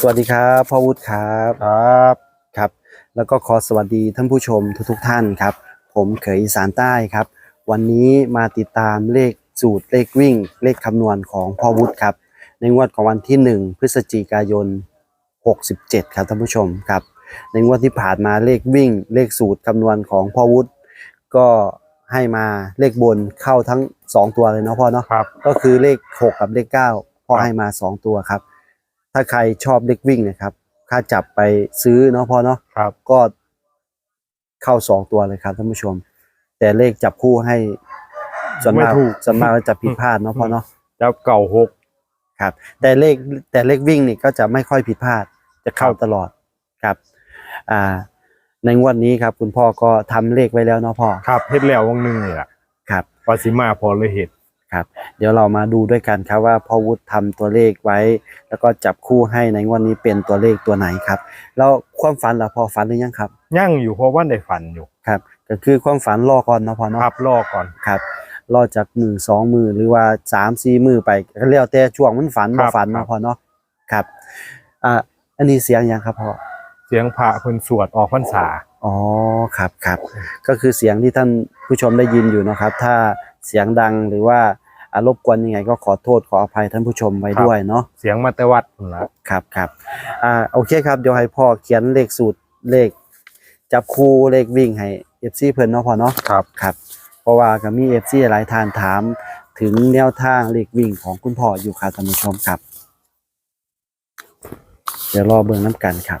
สวัสดีครับพ่อวุฒิครับครับครับ แล้วก็ขอสวัสดีท่านผู้ชมทุกๆท่านครับ ผมเขยอีสานใต้ครับ วันนี้มาติดตามเลขสูตรเลขวิ่ง เลขคำนวณของพ่อวุฒิครับ ในงวดของวันที่ 1 พฤศจิกายน 67 ครับท่านผู้ชมครับ ในงวดที่ผ่านมาเลขวิ่ง เลขสูตรคำนวณของพ่อวุฒิก็ให้มาเลขบนเข้าทั้ง 2 ตัวเลยเนาะพ่อเนาะครับก็คือเลข 6 กับเลข 9พ่อครับให้มา 2 ตัวครับ ถ้าใครชอบเลขวิ่งนะครับ ค่าจับไปซื้อเนาะพ่อเนาะครับ ก็เข้า2ตัวเลยครับท่านผู้ชม แต่เลขจับคู่ให้ส่วนมากไม่ถูก ส่วนมากเราจะผิดพลาดเนาะพ่อเนาะแล้วเก่าหก ครับ แต่เลขแต่เลขวิ่งนี่ก็จะไม่ค่อยผิดพลาด จะเข้าครับตลอดครับ อ่า ในงวดนี้ครับ คุณพ่อก็ทำเลขไว้แล้วเนาะพ่อครับเฮ็ดแล้ววงหนึงนี่แหละครับวาสิมาพอเลยเห็ด ครับ เดี๋ยวเรามาดูด้วยกันครับว่าพ่อวุฒิทำตัวเลขไว้ แล้วก็จับคู่ให้ในงวดนี้เป็นตัวเลขตัวไหนครับแล้วความฝันล่ะพอฝันหรือยังครับ ยั่งอยู่เพราะว่าได้ฝันอยู่ครับก็คือความฝันรอก่อนเนาะพอเนาะครับรอก่อนครับรอจากมือสองมือหรือว่าสามสี่มือไปก็แล้วแต่ช่วงมันฝันครับ่บฝันครัเนาะบพอเนาะครับอ่าอันนี้เสียงยังครับพ่อเสียงพระเพิ่นสวดออกพรรษาอ๋อครับครับก็คือเสียงที่ท่านผู้ชมได้ยินอยู่เนาะครับ ถ้า เสียงดังหรือว่าอารบกวนยังไงก็ขอโทษขออภัยท่านผู้ชมไว้ด้วยเนาะเสียงมาแต่วัดพุ่นละครับครับอ่าโอเคครับเดี๋ยวให้พ่อเขียนเลขสูตรเลข จับคู่เลขวิ่งให้เอฟซีเพิ่นเนาะพ่อเนาะครับครับ เพราะว่าก็มีเอฟซีหลายท่านถามถึงแนวทางเลขวิ่งของคุณพ่ออยู่ครับท่านผู้ชมครับ เดี๋ยวรอเบิ่งน้ำกันครับ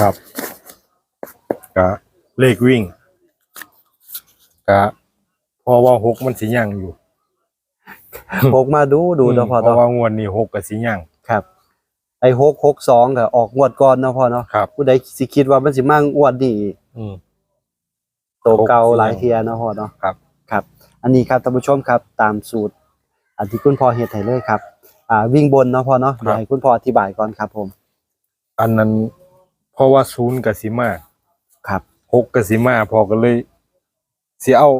ครับครับก็เลขวิ่งก็เพราะว่าหกมันสิยั่งอยู่พกมาดูดูเนาะพ่อเพราะเนาะว่างวดนี้หกกับสิยั่งครับ ไอ้หกหกสองก็ออกงวดก่อนเนาะพ่อเนาะครับ ผู้ใดสิคิดว่ามันสิมั่งงวดนี่อืม โตเก่าหกสี่หลายเทียเนาะพ่อเนาะครับ ครับ อันนี้ครับท่านผู้ชมครับตามสูตร อันที่คุณพ่อเฮ็ดให้เลยครับ อ่าวิ่งบนเนาะพ่อเนาะเดี๋ยวให้คุณพ่ออธิบายก่อนครับผม อันนั้นเพ ราะว่าศูนย์กับสิมาครับหกกับสิมาพอก็เลยสิเอา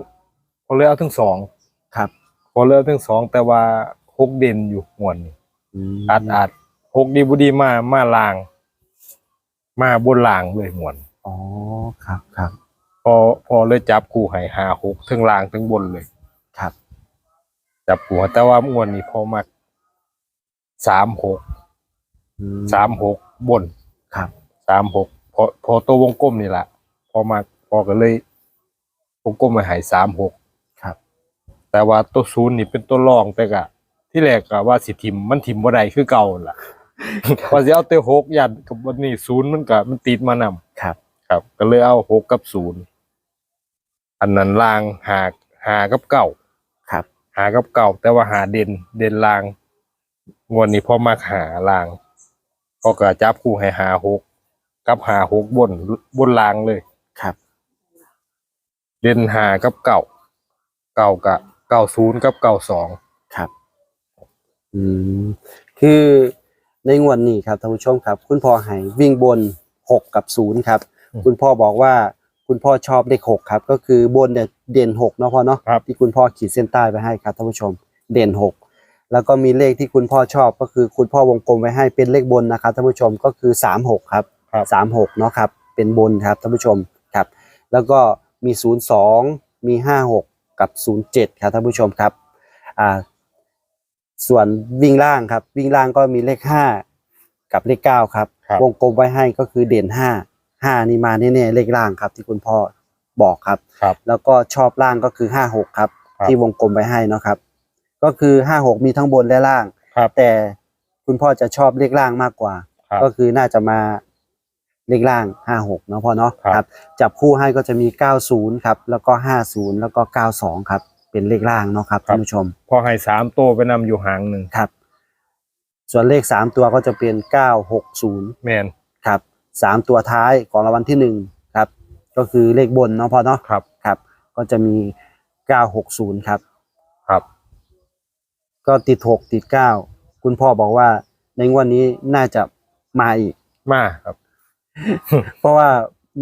พอเลยเอาทั้งสองครับพอเลยเอาทั้งสองแต่ว่าหกเด่นอยู่งวดนี้อืมอาจอาจหกดีบุดีมามาลาง มาบนลางเลยงวดอ๋อครับครับพอพอเลยจับคู่ให้หาหกทั้งลางทั้งบนเลยครับจับหัวแต่ว่างวดนี้พอมาสามหกอืสามหกบนครับ สามหกพอพอตัววงกลมนี่แหละพอมาพอก็เลยวงกลมมาใหายสามหกครับ แต่ว่าตัวศูนย์นี่เป็นตัวรองแต่กะ ที่แรกก็ว่าสิทิมมันทิมบ่ได้คือเก่านั่นล่ะว่าสิเอาแต่หกยันกับวันนี้ศูนย์มันก็มันติดมานำครับ ครับ ก็เลยเอาหกกับศูนย์อันนั้นล่างหาหากับเก้าครับ หากับเก่า แต่ว่าหาเด่นเด่นลางงวดนี้พ่อมาหาลางก็กระจับคู่ให้หาหก กับหาหกบนบนลางเลย ครับ เด่นหากับเก่า เก่ากับเก่าศูนย์กับเก่าสองครับ อืม คือในงวดนี้ครับท่านผู้ชมครับ คุณพ่อให้วิ่งบนหกกับศูนย์ครับ คุณพ่อบอกว่าคุณพ่อชอบเลขหกครับ ก็คือบนเนี่ยเด่นหกเนาะพ่อเนาะครับที่คุณพ่อขีดเส้นใต้ไปให้ครับท่านผู้ชม เด่นหกแล้วก็มีเลขที่คุณพ่อชอบก็คือคุณพ่อวงกลมไว้ให้เป็นเลขบนนะครับท่านผู้ชมก็คือสามหกครับ ครับสามหกเนาะครับ เป็นบนครับท่านผู้ชมครับ แล้วก็มีศูนย์สองมีห้าหกกับศูนย์เจ็ดครับท่านผู้ชมครับอ่าส่วนวิ่งล่างครับ วิ่งล่างก็มีเลขห้ากับเลขเก้าครับ ครับ วงกลมไว้ให้ก็คือเด่นห้าห้านี่มาแน่ๆเลขล่างครับ ที่คุณพ่อบอกครับ ครับ แล้วก็ชอบล่างก็คือห้าหกครับ ครับ ที่วงกลมไว้ให้เนาะครับ ก็คือห้าหกมีทั้งบนและล่าง ครับแต่คุณพ่อจะชอบเลขล่างมากกว่า ครับ ก็คือน่าจะมา เลขล่างห้าหกเนาะพ่อเนาะครับ จับคู่ให้ก็จะมีเก้าศูนย์ครับ แล้วก็ห้าศูนย์แล้วก็เก้าสองครับ เป็นเลขล่างเนาะครับท่านผู้ชม พอให้สามตัวไปนำอยู่หางหนึ่งครับ ส่วนเลขสามตัวก็จะเป็นเก้าหกศูนย์แมนครับสามตัวท้ายของรางวัลที่หนึ่งครับ ก็คือเลขบนเนาะพ่อเนาะครับครับ ก็จะมีเก้าหกศูนย์ครับ ครับ ก็ติดหกติดเก้าคุณพ่อบอกว่าในงวดนี้น่าจะมาอีก มาครับ เพราะว่า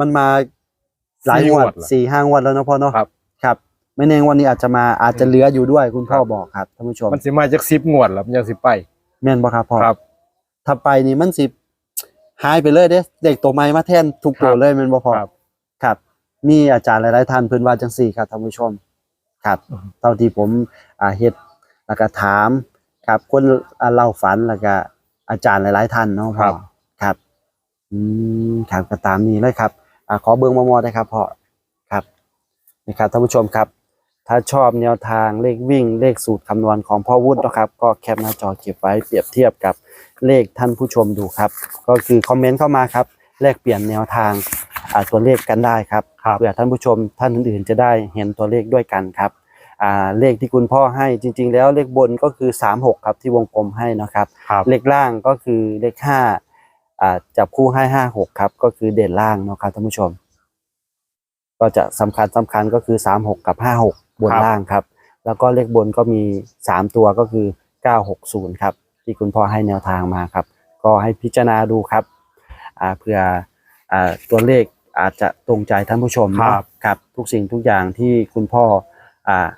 มันมาหลายงวดสี่งวดเหรอสี่ห้างวดแล้วเนาะพ่อเนาะครับ ครับ ไม่แน่งวันนี้อาจจะมาอาจจะเหลืออยู่ด้วยคุณพ่อบอกครับท่านผู้ชมมันสิมาจากสิบงวดแล้วมันยังสิไปแม่นบ่ครับพ่อครับ ถ้าไปนี่มันสิหายไปเลยเด้เด็กตัวใหม่มาแทนทุกตัวครับเลยแม่นบ่พ่อครับ ครับ มีอาจารย์หลายๆท่านเพิ่นว่าจังซี่ครับท่านผู้ชม ครับอืมเท่าที่ผมอ่าเฮ็ดแล้วก็ถาม ครับคนอ่าเล่าฝันแล้วก็อาจารย์หลาย ๆ ท่านเนาะพ่อครับ อืมครับก็ตามนี้เลยครับอ่าขอเบิ่งมอมอได้ครับพ่อครับนี่ครับท่านผู้ชมครับ ถ้าชอบแนวทางเลขวิ่งเลขสูตรคำนวณของพ่อวุฒินะครับ ก็แคปหน้าจอเก็บไว้เปรียบเทียบกับเลขท่านผู้ชมดูครับ ก็คือคอมเมนต์เข้ามาครับแลกเปลี่ยนแนวทางอ่าตัวเลขกันได้ครับครับเพื่อท่านผู้ชมท่านอื่นๆจะได้เห็นตัวเลขด้วยกันครับอ่าเลขที่คุณพ่อให้จริง ๆ แล้วเลขบนก็คือ 36 ครับที่วงกลมให้นะครับครับเลขล่างก็คือเลขห้าอ่า จับคู่ให้ห้าหกครับ ก็คือเด่นล่างเนาะครับท่านผู้ชม ก็จะสำคัญสำคัญก็คือสามหกกับห้าหกบนครับล่างครับ แล้วก็เลขบนก็มีสามตัวก็คือเก้าหกศูนย์ครับ ที่คุณพ่อให้แนวทางมาครับ ก็ให้พิจารณาดูครับอ่าเพื่ออ่าตัวเลขอาจจะตรงใจท่านผู้ชมเนาะครับครับทุกสิ่งทุกอย่างที่คุณพ่ออ่า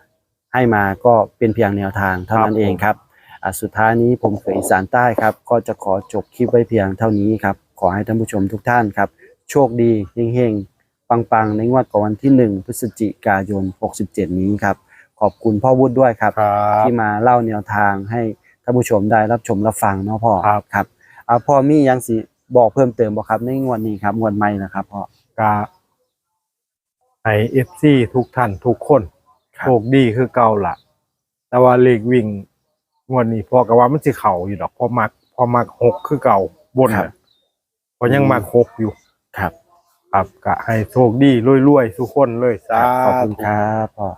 ให้มาก็เป็นเพียงแนวทางเท่านั้นเองครับอะ สุดท้ายนี้ผมเขยอีสานใต้ครับ ก็จะขอจบคลิปไว้เพียงเท่านี้ครับ ขอให้ท่านผู้ชมทุกท่านครับ โชคดีเฮงๆ ปังๆ ในงวดก่อนวันที่ 1 พฤศจิกายน 67 นี้ครับ ขอบคุณพ่อวุฒิด้วยครับครับที่มาเล่าแนวทางให้ท่านผู้ชมได้รับชมรับฟังเนาะพ่อครับครับอ่าพ่อมีหยังสิบอกเพิ่มเติมบ่ครับ ในงวดนี้ครับงวดใหม่นะครับพ่อกาไอเอฟซีทุกท่านทุกคนโชคดีคือเก่าล่ะแต่ว่าเลขวิ่ง งวดนี้พอกับว่ามันสิเข่าอยู่ดอกพอมักพอมักหกคือเก่าบนครับ น่ะพอยังมักหกอยู่ ครับครับก็ให้โชคดีรวยๆทุกคนเลยสาครับขอบคุณธุ ครับพ่อ